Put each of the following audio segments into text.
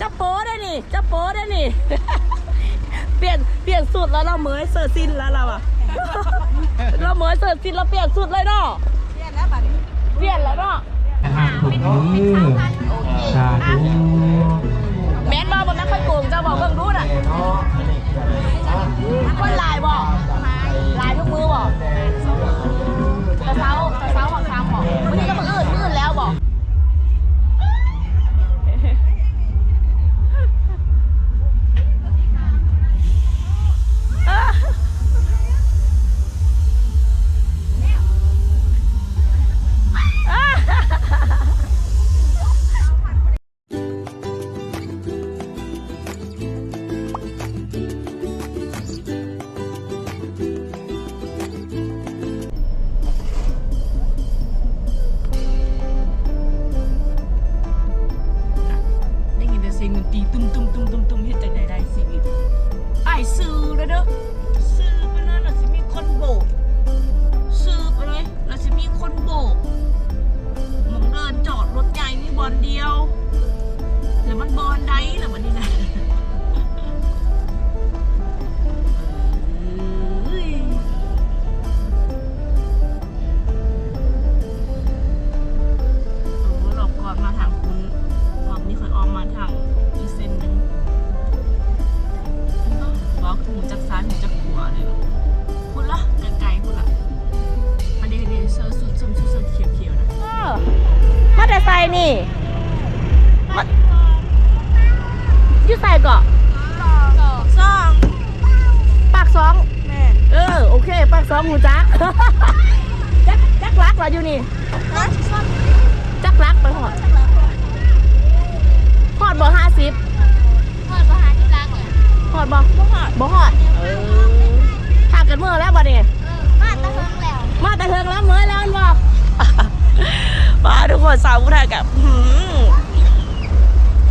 จะโป้ได้นี่ จะโป้ได้นี่ เปลี่ยนเปลี่ยนสูตรแล้วเราเหมยเสิร์ฟซินแล้วเราอะเราเหมยเสิร์ฟซินเราเปลี่ยนสูตรเลยเนาะเปลี่ยนแล้วบัดนี้เปลี่ยนแล้วเนาะถูกมือสาธุแม่นบ่มันไม่ค่อยโกงเจ้าบอกเบิ่งดูน่ะคนลายบ่ลายทุกมือบ่กระเซ้ากระเซ้า หอดบ่ห้าสิบเปิดประหารที่รักเลยหอดบ่บ่หอดบ่หอดเออพากันเมื่อแล้วบ่เนี่ยมาตะเฮิงแล้ว มาแต่เทิงแล้วเมื่อแล้วบ่มาทุกคนสาวผู้ไทยกับหืม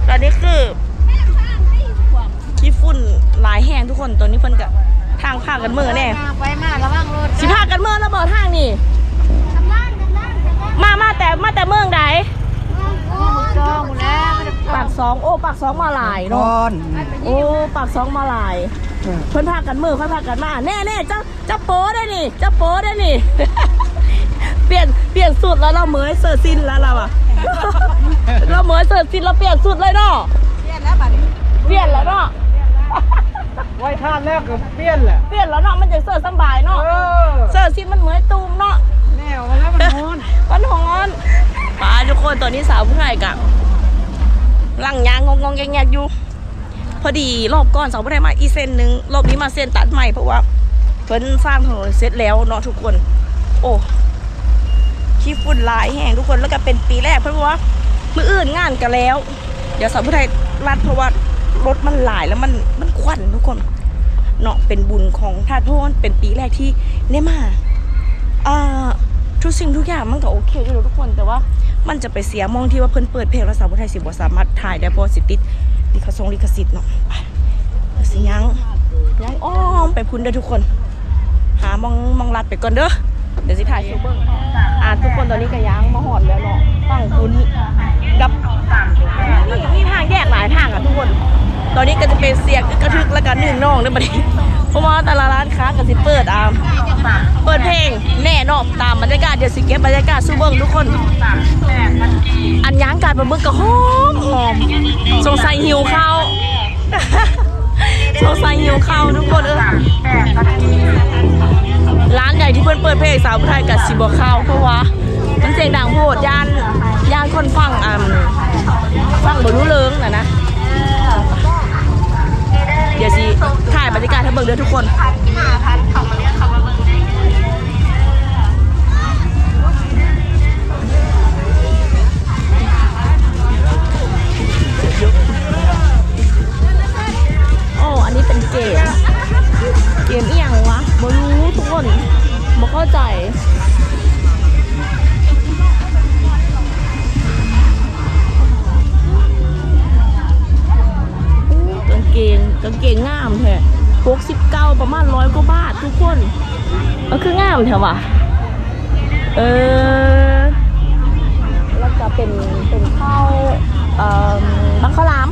ตอนนี้คือขี้ฝุ่นหลายแห้งทุกคนตัวนี้เพิ่นกับทางพากันเมื่อแน่ไปมาระวังรถสิพากันเมื่อแล้วบ่ทางนี่กำลังกำลังกำลังมามาแต่มาแต่เมืองใดโอ้จองหมดแล้วมันจะ ปากสองโอ้ปากสองมาหลายก้เนาะ อนโอ้ปากสองมาหลาย เพิ่นพากันมือเพิ่นพากันมา แน่แน่ๆเจ้าเจ้าโป้ได้นี่เจ้าโป้ได้นี่ เปลี่ยนเปลี่ยนสูตรแล้วเราเหมยเสิร์ฟซินแล้วเราอะ เราเหมยเสิร์ฟซินเราเปลี่ยนสูตรเลยเนาะเปลี่ยนแล้วบัดนี้เปลี่ยนแล้วเนาะไว้ท่านแรกก็เปลี่ยนแหละเปลี่ยนแล้วเนาะมันจะเสิร์ฟสำบายเนาะเออเสิร์ฟซินมันเหมยตูมเนาะ แนวมาแล้วมันโหนวันหอนมาทุกคนตอนนี้สาวผู้ชายกับ ลังยางงงงแงกอยู่ พอดีรอบก่อนสาวผู้ชายมาอีเส้นหนึ่งรอบนี้มาเส้นตัดใหม่เพราะว่าเพิ่นสร้างถนนเสร็จแล้วเนาะทุกคน โอ้ขี้ฝุ่นลายแห่งทุกคนแล้วก็เป็นปีแรกเพราะว่ามืออื่นงานกันแล้ว เดี๋ยวสาวผู้ไทยรัดเพราะว่ารถมันหลายแล้วมันมันควันทุกคนเนาะเป็นบุญของท่านเพราะว่าเป็นปีแรกที่ได้มาอ่าทุกสิ่งทุกอย่างมันก็โอเคอยู่แล้วทุกคนแต่ว่า มันจะไปเสียมองที่ว่าเพิ่นเปิดเพลงแล้วสาวผู้ไทยสิบ่สามารถถ่ายได้เพราะสิติดลิขสงลิขสิทธิ์เนาะไปเดี๋ยวสิยังยังอ้อมไปพุ่นเด้อทุกคน หามองมองลัดไปก่อนเด้อเดี๋ยวสิถ่ายชูเบิ้งอ่าทุกคนตอนนี้ก็ยังมาหอดแล้วเนาะฝั่งคุณกับนี่มีทางแยกหลายทางอะทุกคน ตอนนี้ก็จะเป็นเสียงกกระทึกแล้วกันหนึ่งน้องเด้อบัดนี้ เพราะว่าแต่ละร้านค้าก็สิเปิดอ่าเปิดเพลงแน่นาะตามบรรยากาศเดี๋ยวสิเก็บบรรยากาศสู้เบิ้งทุกคน อันย่างการปลาหมึกก็หอมหอมสงสัยหิวข้าวสงสัยหิวข้าวทุกคนเออร้านใหญ่ที่เพื่อนเปิดเพลงสาวผู้ไทยกับสิบข้าวเพราะว่ามันเสียงดังโพดย่านย่านคนฟังอ่ำฟังบรู้เลิงนะนะ ดี๋ยวสิถ่ายบรรยากาศให้เบิ่งเด้อทุกคนโอ้อันนี้เป็นเกม เกมอีหยังวะบ่รู้ทุกคนบ่เข้าใจ หกสิบเก้าประมาณร้อยกว่าบาททุกคนก็คืองามเถอะวะเออ แล้วก็เป็นเป็นข้าวเอ่อบังข้าวหลาม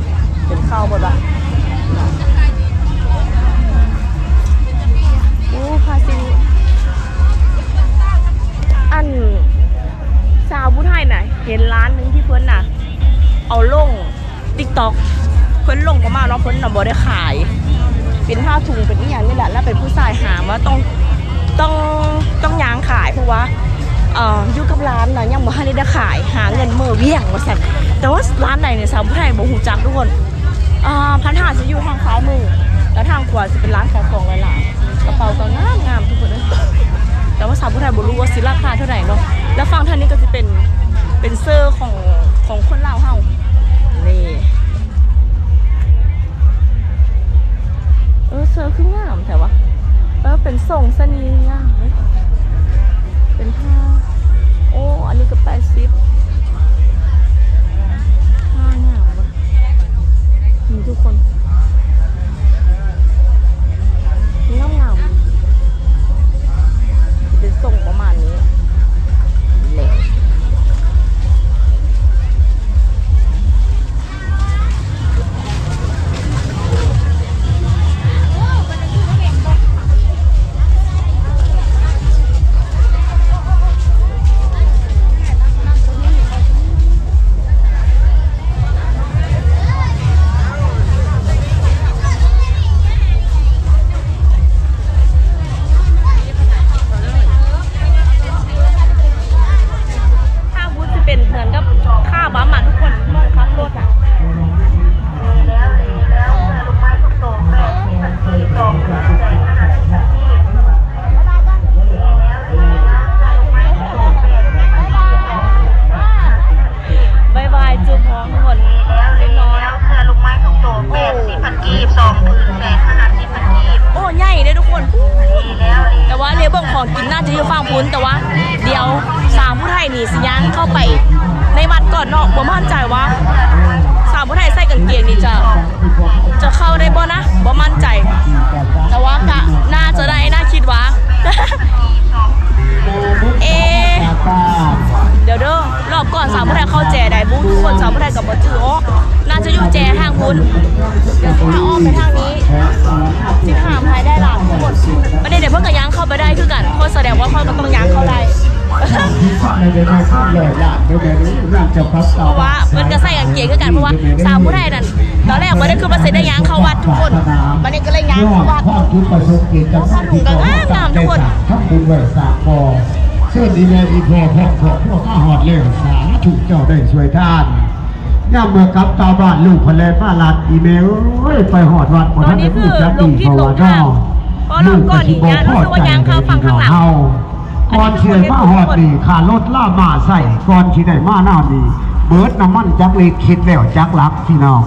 เป็นข้าวบดอะอู้ภาษีอันสาวผู้ไทยน่ะ เห็นร้านหนึ่งที่เพิ่นน่ะ เอาลงติ๊กต็อกเพิ่นลงประมาณเนาะเพิ่นน่ะบ่ได้ขาย เป็นผ้าถุงเป็นอีหยังนี่แหละแล้วเป็นผู้ชายหาว่าต้องต้องต้องยางขายเพราะว่าเอ่ออยู่กับร้านนะยังบ่ทันได้ขายหาเงินเมื่อเวี่ยงว่าซั่นแต่ว่าร้านไหนเนี่ยสาวผู้ไทยบ่ฮู้จักทุกคนอ่าพันหาจะอยู่ทางซ้ายมือ แล้วทางขวาจะเป็นร้านขายของหลายๆกระเป๋าก็งามงามทุกคนเลยแต่ว่าสาวผู้ไทยบ่รู้ว่าสิราคาเท่าไหร่เนาะแล้วฝั่งทางนี้ก็จะเป็นเป็นเสื้อของของคนลาวเฮานี่ เออเซอร์คืองามแต่ว่าเออเป็นส่งสนีงามเลยเป็นผ้าโอ้อันนี้ก็แปดสิบผ้างามวะนี่ทุกคน อนกับค่าบัมอะทุกคนมองครับรถอะ เอเดี๋ยวเด้อรอบก่อนสาวผู้ไทยเข้าแจได้บุ้ทุกคนสาวผู้ไทยกับบ่จืออ๋อน่าจะอยู่แจทางบุ้นเดี๋ยวสิพาอ้อมไปทางนี้สิถามภายได้หลังทั้งหมดประเด็นเดี๋ยวเพิ่งกับย้งเข้าไปได้คือกันเพราะแสดงว่าเขาก็ต้องย้งเข้าได้ ในเดือนหน้าที่เลยละเดือนนี้น่าจะพับเพราะว่ามันก็ใส่กางเกงคือกันเพราะว่าสาวผู้ไทยนั่นตอนแรกมันได้คือมาเซ็นได้ย้างเข้าวัดทุกคนวันนี้ก็เลยย้างเข้าวัดความคิดประสบกิจกับทั้งบุญไหวสามกอเชื่อดีเลยอีพอพอพอพวกข้าหอดเร็วสาถูกเจ้าได้ช่วยท่านย่าเมื่อกับตาบ้านลูกพลมาลัดอีเมลเอ้ยไปหอดวัดตอนนี้คือลงที่ตรงข้ามเพราะเราก่อนอีกย้างรู้สึกว่าย้างเข้าฝั่งข้างหลัง ก่อนเชื่อมาหอดดีขาลดล่ามาใส่ก่อนที่ได้มาหน้าดีเบิร์ดน้ำมันจักรีคิดแล้วจักรักพี่น้อง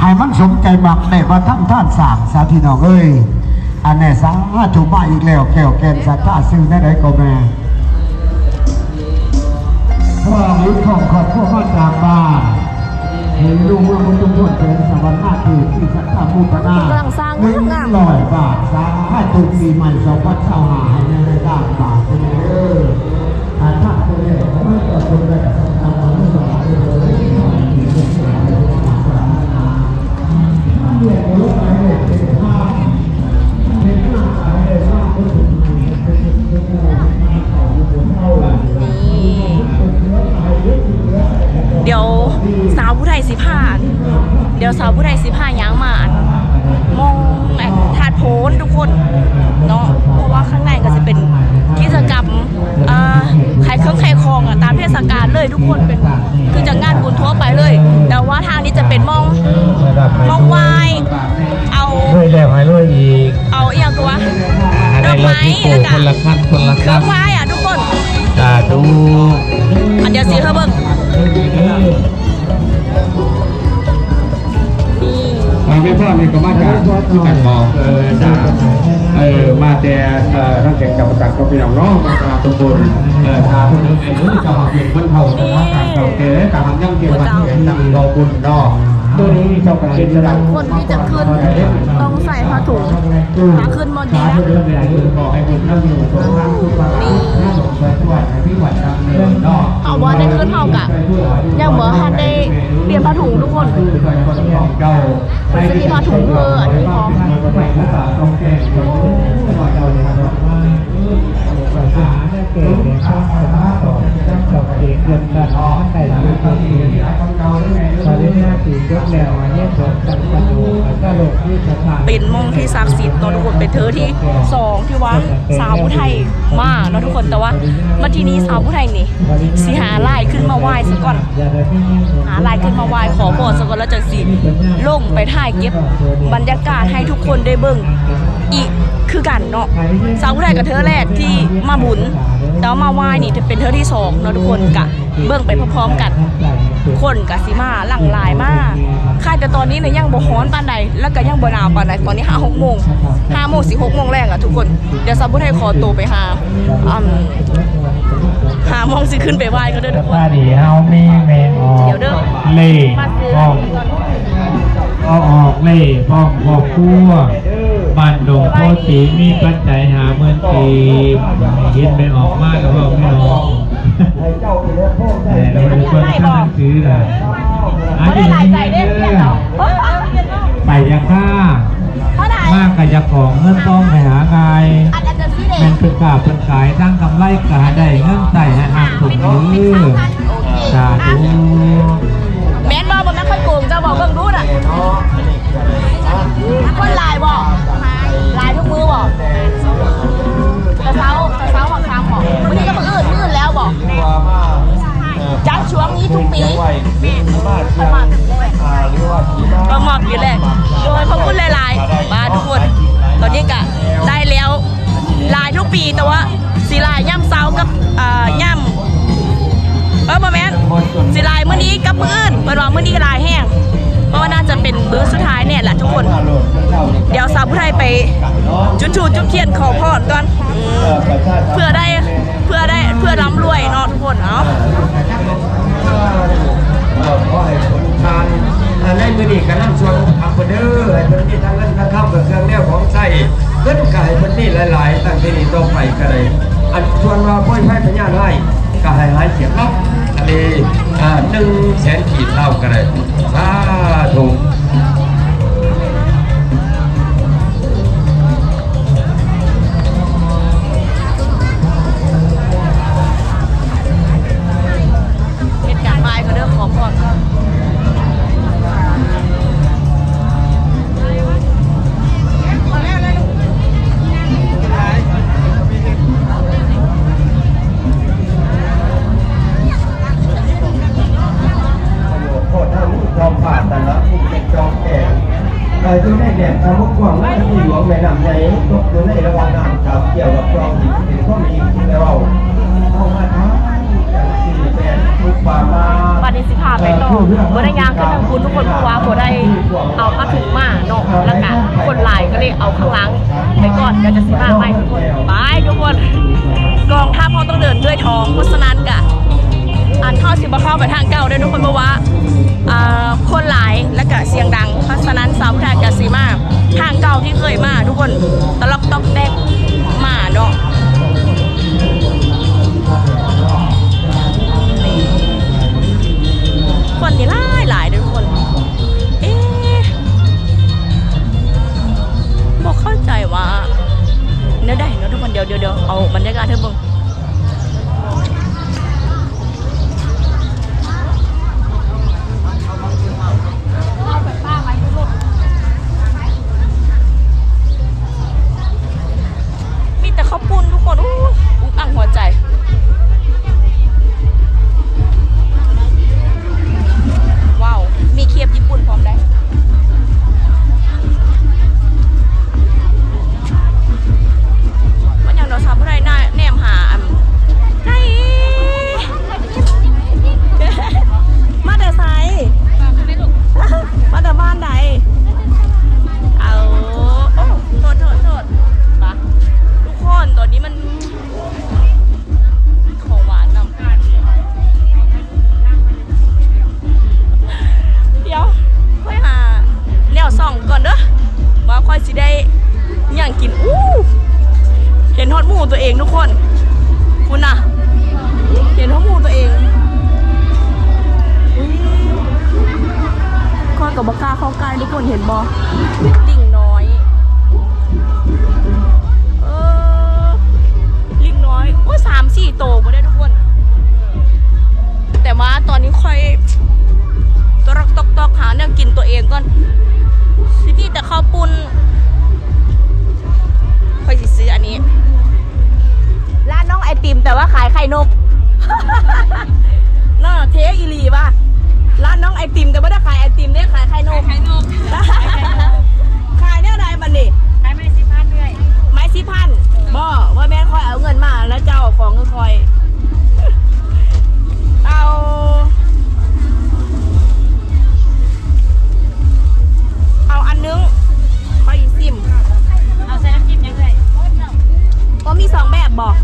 ให้มันสมใจมักในว่าทั้งท่านสามสาพี่น้องเอ้ยอันแนี้สาธุมาอีกแล้วแก้วแกนสัตตาซื้อได้ไหนก็แม่พ่อลิ้ของขอบพวกมาจากบ้าน เห็นลุงว่ามันต้องพูดเป็นสวรรค์หน้าที่ที่สัตตาพูดนากำลังสร้างหนึ่งงามร้อยบาทสาธุปีใหม่สองพันเก้าหาให้ในรายการบาทเอออาถ้าตัวเนี่ยไม่ต่อตัวได้กับ ละขั้นคนละเครื่องไหว้อะทุกคนสาธุอันเดียวสิเธอเบิ่งนี่ทางพี่พ่อนี่ก็มาจากที่แต่งบอกเออจากเออมาแต่เอ่อทั้งแข่งกับประกาศก็พี่น้องเนาะมาจากทุกคนเออทางคนนึงไอ้นู้นจะมาเปลี่ยนคนเท่าจะมาการเก่าเก๋การทำยังเกี่ยวกับที่เห็นตังรอบุญเนาะตัวนี้เจ้าประเด็นระดับ คนที่จะขึ้นต้องใส่ผ้าถุงขาขึ้นบนนี้นะเรื่องใหญ่ขอให้บุญนั่งอยู่ตรงข้างทุกประการน่าสงสารด้วยให้พี่หวัดดังเนินเนาะเอาว่าได้ขึ้นเท่ากับยังเหมือนฮันได้เปลี่ยนผ้าถุงทุกคนมันจะมีผ้าถุงเธออันนี้พร้อมเก่งเนี่ยข้าวข้าต่อจับดอกเก่งเงินกันอ๋อแต่ละคนตอนนี้ตอ เนี่ยสียกแล้วอันมกันกระดูกก็โลกที่สานเป็นมงที่ศักดิ์สิทธิ์เนาะทุกคนเป็นเธอที่สองที่ว่าสาวผู้ไทยมาเนาะทุกคนแต่ว่ามาที่นี้สาวผู้ไทยนี่สิหาลายขึ้นมาไหว้ซะก่อนหาลายขึ้นมาไหว้ขอพรซะก่อนแล้วจะสิลงไปถ่ายเก็บบรรยากาศให้ทุกคนได้เบิ่งอีกคือกันเนาะสาวผู้ไทยกับเธอแรกที่มาบุญแต่ว่ามาไหว้นี่จะเป็นเธอที่สองเนาะทุกคนกะเบิ่งไปพร้อมๆกัน คนกะสิมาหลั่งหลายมากค่ายแต่ตอนนี้เนี่ยยังบ่ฮ้อนปานใดแล้วก็ยังบ่หนาวปานใดตอนนี้ห้าหกโมงห้าโมงสิหกโมงแรกอะทุกคนเดี๋ยวซาบุไทยขอตัวไปหาอืมหาโมงสิขึ้นไปไหว้ก็เด้อทุกคนถ้าดีเฮามีแมงออกเดี๋ยวเด้อเล่มาซื้อออกเอาออกเล่พ้องพอกคั่วบ้านดงโพสีมีปัจจัยหาเมือนตีเห็นไม่ออกมากก็บอกไม่ออก แต่เราเป็นคนที่หนังสือล่ะอันไม่นี้ได้หลายใจเด้อเพื่อนเราเฮ้ยไปยาค่าเท่าไหร่มากกับยาของเงินต้องไปหาไงอันนั้นจะซื้อเด็เป็นเป็นกาเป็นขายตั้งกำไรกาได้เงินใส่ให้หักถูกมือสาธุแม่นบ่บ่แม่นคนโกงเจ้าบอกเบิ่งดูน่ะคนหลายบ่หลายทุกมือบ่แต่เช้าแต่เช้าบางครั้งบ่วัน จัดช่วงนี้ทุกปีประมาณประมาณปีแรกโดยขอบคุณหลายๆ มาทุกคน ตอนนี้ก็ได้แล้วลายทุกปีแต่ว่าสีลายย่ำเสากับอ่อย่ำเออมาแมนสีลายเมื่อนี้กับมื้ออื่นเปิดว่ามื้อนี้ลายแห้ง เพราะว่าน่าจะเป็นมื้อสุดท้ายเนี่ยแหละทุกคน เดี๋ยวสาวผู้ไทยไปจุดชูจุดเทียนขอพรก่อนอืมเพื่อได้เพื่อได้เพื่อร่ำรวยเนาะทุกคนเนาะขอให้ผลทานในมือนี้ก็นั่งชวนทำคนเด้อให้เพิ่นมีทั้งเงินทั้งข้าวกับเครื่องแนวของใช้เงินก็ให้เพิ่นมีหลาย ๆ ตั้งที่นี่ต่อไปก็ได้อันชวนว่าพ่อยไพ่พญาให้ก็ให้หายเสียงรับทะเลอ่าหนึ่งแสนขีดเท่าก็ได้สา ธุ องเดินด้วยท้องเพราะฉะนั้นกะอันเข้าสิบเข้าไปทางเก่าได้ทุกคนเพราะว่าคนหลายและก็เสียงดัง เพราะฉะนั้นสาวผู้ไทยกะสิมาทางเก่าที่เคยมาทุกคนตลอกตอกแดกมาเนาะคนนี่หลายหลายเด้ทุกคนเอ๊ะบอกเข้าใจว่าเนื้อได้เนื้อทุกคนเดี๋ยวเดี๋ยวเดี๋ยวเอาบรรยากาศเธอเบิ่ง อดหมูตัวเองทุกคน คุณน่ะ เห็นฮอมูตัวเองค่อยกับบกาเข้าใกล้ทุกคนเห็นบอติ่งน้อยเออลิงน้อยโอ้สามสี่โตมาได้ทุกคน แต่ว่าตอนนี้ค่อยตรอกตอกตอกหาแนวกินตัวเองก่อนสิพี่แต่ข้าวปุ้นค่อยสิซื้ออันนี้ องไอติมแต่ว่าขายไข่นกน่าเทอีหลีป่ะร้านน้องไอติมแต่ไม่ได้ขายไอติมได้ขายไข่นกไข่นกขายเนี่ยอะไรบันดิขายไม่สิพันด้วยไม้สิพันบ่ว่าแม่คอยเอาเงินมาแล้วเจ้าเอาของก็คอย เอาเอาอันนึงคอยซิม เอาใส่น้ำจิ้มยังไงก็มีสองแบบบอก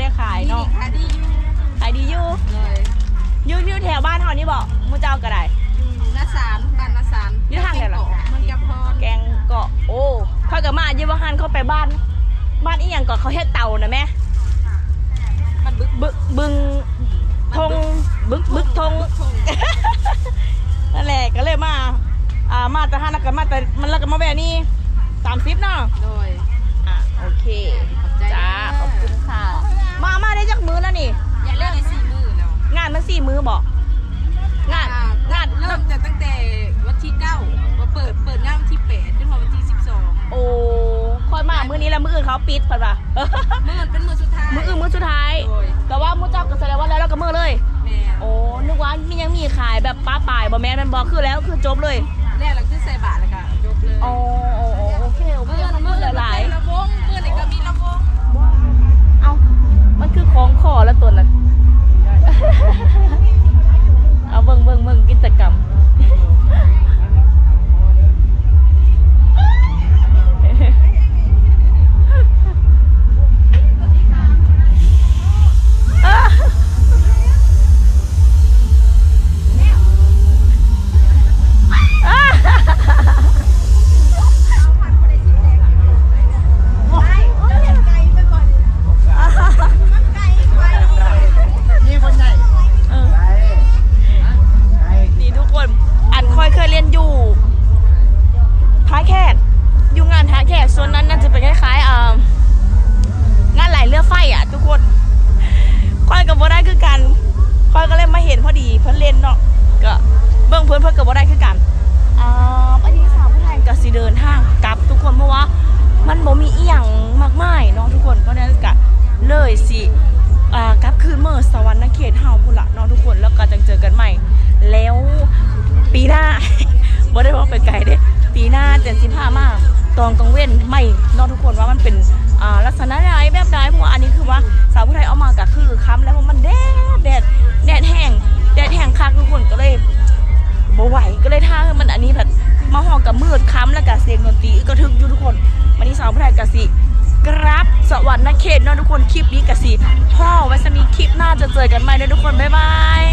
ได้ขายเนาะขายดีอยู่ขายดีอยู่เลยอยู่อยู่แถวบ้านเฮานี่บ่มูเจ้าก็ได้อยู่หน้าศาลบ้านหน้าศาลอยู่ทางไหนล่ะมันจะพรแกงเกาะโอ้ข้อยกับมาเยาวหันเข้าไปบ้าน บ้านอีหยังเกาะเขาเฮ็ดเตานะแม่มันบึกบึกบึงทงบึกบึกทงนั่นแหละก็เลยมาอ่ามาแต่ห้านักกันมาแต่มันแล้วก็มาแวะนี่สามสิบเนาะโดยอะโอเคขอบใจจ้าขอบคุณค่ะ มามาได้จักมือแล้วนี่ อย่าเลิกไอ้สี่มือแล้วงานมันสี่มือบอกงานงานเริ่มจากตั้งแต่วันที่เก้ามาเปิดเปิดงานวันที่แปดจนถึงวันที่สิบสองโอ้คอยมามือนี้แล้วมืออื่นเขาปิดเปล่ามือเป็นมือสุดท้ายมืออื่นมือสุดท้ายโอ้ยแต่ว่ามือเจ้าก็แสดงว่าแล้วเราก็มือเลยแม่โอ้นึกว่ามียังมีขายแบบป้าปลายบ่แม่นมันบอกคือแล้วคือจบเลยแรกหลังขึ้นใส่บาทแล้วก็จบเลยโอ้โอ้โอ้โอเคโอเคมือมันมืมืออหลายละวงมือไหนก็มีละวง ๆเอ้า มันคือของคอแล้วตัวนั้นเอาเบิ่งเบิ่งเบิ่งกิจกรรม ทางกลับทุกคนเพราะว่า มันบ่มีอีหยังมากมายเนาะทุกคนเพราะฉะนั้นก็เลยสิอ่ากลับคืนเมื่อสวรรค์เขตเฮาพุ่นละเนาะทุกคนแล้วก็จังเจอกันใหม่ แล้วปีหน้า บ่ได้ว่าไปไกลเด้ปีหน้าเจนสิพามาตองกังเว้นไม่เนาะทุกคนว่ามันเป็นอ่าลักษณะใดแบบใดเพราะว่าอันนี้คือว่าสาวผู้ไทยเอามาก็คือค้ำแล้วเพราะมันแดดแดดแดดแห้งแดดแห้งคักทุกคนก็เลย บาไหวก็เลยท่ามันอันนี้แบบมาหอกับมืดค้ำแล้วก็เสียงดนตรีก็ทึกอยู่ทุกคนวันนี้สาวผู้ไทยก็สิกราบสวรรค์เขตเนาะทุกคนคลิปนี้ก็สิพ่อไว้จะมีคลิปหน้าจะเจอกันใหม่นะทุกคนบ๊ายบาย